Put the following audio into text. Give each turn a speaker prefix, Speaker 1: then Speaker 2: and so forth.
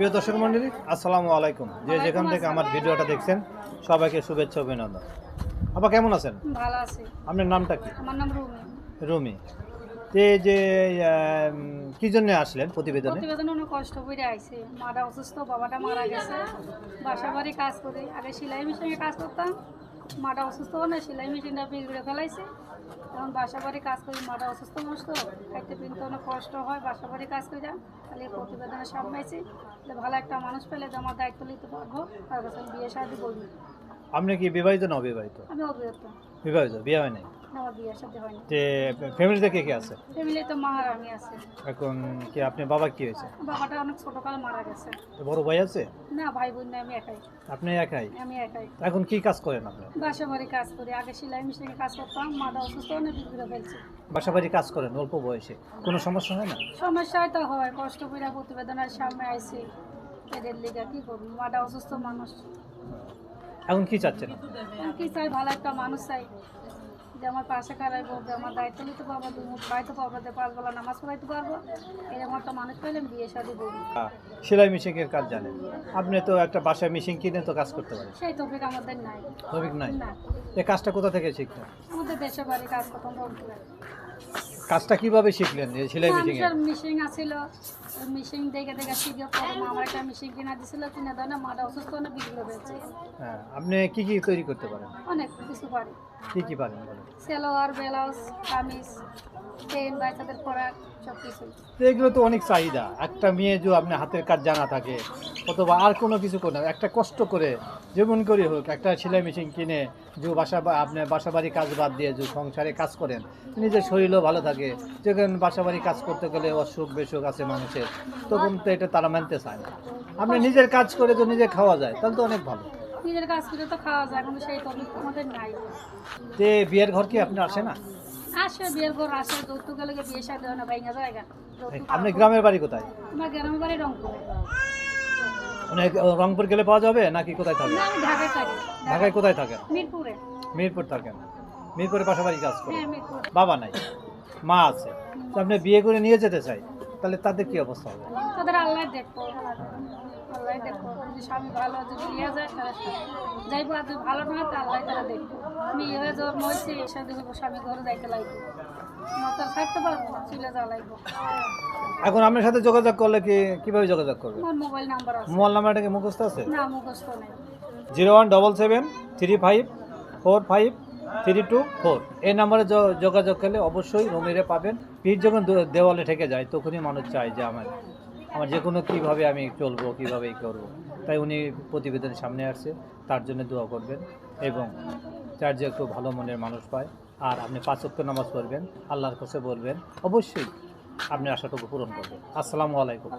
Speaker 1: প্রিয় দর্শক মন্ডলী আসসালামু আলাইকুম। যে যেখান থেকে আমার ভিডিওটা দেখছেন সবাইকে শুভেচ্ছা অভিনন্দন। আপা কেমন আছেন?
Speaker 2: ভালো আছি।
Speaker 1: আপনার নামটা কি?
Speaker 2: আমার নাম রুমি।
Speaker 1: রুমি। তে যে কি জন্য আসলেন প্রতিবেদনে?
Speaker 2: প্রতিবেদন অনেক কষ্ট করে আইছে। মাটা অসুস্থ বাবাটা মারা গেছে। বাসা বাড়ি কাজ করি। আগে সেলাই মেশিনে কাজ করতাম। মাটা অসুস্থ না সেলাই মেশিনটা বিগড়ে ফেলাইছে। এখন বাসা বাড়ি কাজ করি মাটা অসুস্থ মানুষ তো খাইতে পিনতে অনেক কষ্ট হয় বাসা বাড়ি কাজ করি যান তাহলে প্রতিবেদনে সামলাইছি তাহলে যে ভালো একটা মানুষ পেলে যে আমার দায়িত্ব নিতে পারব তার কাছে আমি বিয়ে শাদি বলি।
Speaker 1: আপনি কি বিবাহিত না অবিবাহিত?
Speaker 2: আমি অবিবাহিত।
Speaker 1: বিবাহিত বিয়ে হয় নাই? যে ফ্যামিলিতে কে কে আছে?
Speaker 2: ফ্যামিলি তো মাহার আমি আছে।
Speaker 1: এখন কি আপনি বাবা কি হয়েছে?
Speaker 2: বাবাটা অনেক ছোটকাল মারা গেছে।
Speaker 1: বড় ভাই আছে?
Speaker 2: না ভাই বোন না, আমি একাই।
Speaker 1: আপনি একাই?
Speaker 2: আমি একাই।
Speaker 1: এখন কি কাজ করেন আপনি?
Speaker 2: বাসা বাড়ি কাজ করি। আগে সেলাই মেশিনে কাজ করতাম মাটা অসুস্থ অনেক ফেলছে।
Speaker 1: বাসা বাড়ি কাজ করেন অল্প বয়সে? কোনো সমস্যা হয় না?
Speaker 2: সমস্যায় তো হয় কষ্ট করে প্রতিবেদনের সামনে আইছি। এদের লিগা কি করব? মাটা অসুস্থ মানুষ।
Speaker 1: এখন কি চাচ্ছেন?
Speaker 2: কি চাই? ভালো একটা মানুষ চাই। যে আমার পাশে খারাইবো যে আমার দায়িত্ব নিতে পারব দুই মুখ খাইতে পারব যে পাঁচ বেলা নামাজ পড়াইতে পারব। এরকম একটা মানুষ পেলে আমি বিয়ে শাদি করব।
Speaker 1: আহ, সেলাই মেশিনের কাজ জানেন। আপনি তো একটা বাসায় মেশিন কিনে তো কাজ করতে পারেন।
Speaker 2: সেই তফিক আমাদের নাই।
Speaker 1: শ্রমিক নাই? এই কাজটা কোথা থেকে শিখলেন?
Speaker 2: আমাদের দেশে বাড়ি কাজ করতাম বলতে
Speaker 1: কাজটা কীভাবে শিখলেন এই সেলাই মেশিন
Speaker 2: মানুষের মিশিং আছিল। মিশিং দেখে দেখে শিখে পরে মা আমার একটা মিশিং কিনা দিছিল কিনে দেয় না মাটা অসুস্থ না বিক্রি হয়েছে
Speaker 1: হ্যাঁ আপনি কি কি তৈরি করতে পারেন?
Speaker 2: অনেক কিছু পারি।
Speaker 1: কি কি পারেন বলেন?
Speaker 2: সেলোয়ার ব্লাউজ কামিজ পেন বাচ্চাদের
Speaker 1: তো এগুলো তো অনেক চাহিদা। একটা মেয়ে যে আপনি হাতের কাজ জানা থাকে অথবা আর কোনো কিছু করে একটা কষ্ট করে যেমন করে হোক একটা সেলাই মেশিন কিনে যে বাসা বা- আপনি বাসা বাড়ি কাজ বাদ দিয়ে যে সংসারে কাজ করেন নিজের শরীরও ভালো থাকে। যখন বাসা বাড়ি কাজ করতে গেলে অসুখ বেসুখ আছে মানুষের তখন তো এটা তারা মানতে চায় না। আপনি নিজের কাজ করে তো নিজে খাওয়া যায় তাহলে তো অনেক ভালো।
Speaker 2: নিজের কাজ করে তো খাওয়া যায় কিন্তু সেই আমাদের নাই।
Speaker 1: যে বিয়ের ঘর কি আপনি আসে না?
Speaker 2: আসে বিয়ের ঘর আসে যৌতুক বিয়ে সাথে না ভাইঙ্গা জায়গা। যৌতুক
Speaker 1: আপনি গ্রামের বাড়ি কোথায়?
Speaker 2: আমার গ্রামের বাড়ি রংপুরে।
Speaker 1: মানে রংপুর গেলে পাওয়া যাবে নাকি কোথায় থাকে?
Speaker 2: না আমি ঢাকায় থাকি।
Speaker 1: ঢাকায় কোথায় থাকেন
Speaker 2: মিরপুরে।
Speaker 1: মিরপুর থাকেন। মিরপুরে পাশাপাশি কাজ করেন?
Speaker 2: হ্যাঁ
Speaker 1: বাবা নাই? মা আছে। তো আপনি বিয়ে করে নিয়ে যেতে চাই তাহলে তাদের কি অবস্থা হবে?
Speaker 2: তাদের আল্লাহ দেখব। আল্লাহ দেখব যদি স্বামী ভালো যদি নিয়ে যায় তারা যাইবো আর যদি ভালো না তা আল্লাহ তারা দেখব। আমি এভাবে জন্ম হয়েছি সাথে হইব স্বামী ঘরে যাইতে লাগবে। আমার থাকতে পারব চলে যাওয়া লাগবো।
Speaker 1: এখন আপনার সাথে যোগাযোগ করলে কি কীভাবে যোগাযোগ করবে?
Speaker 2: আমার মোবাইল নাম্বার আছে।
Speaker 1: মোবাইল নাম্বারটা কি মুখস্থ আছে?
Speaker 2: না মুখস্থ নেই।
Speaker 1: Zero one double seven three five four five three two four. এই নাম্বারে যোগাযোগ করলে অবশ্যই রমিরে পাবেন। পিঠ যখন দেওয়ালে ঠেকে যায় তখনই মানুষ চায় যে আমার আমার যে কোনো কীভাবে আমি চলবো কীভাবে এই করব। তাই উনি প্রতিবেদনের সামনে আসছে, তার জন্য দোয়া করবেন এবং তার যে একটু ভালো মনের মানুষ পায়, আর আপনি পাঁচক্য নামাজ পড়বেন, আল্লাহর কাছে বলবেন, অবশ্যই আপনি আশাটুকু পূরণ করবেন। আসসালামু আলাইকুম।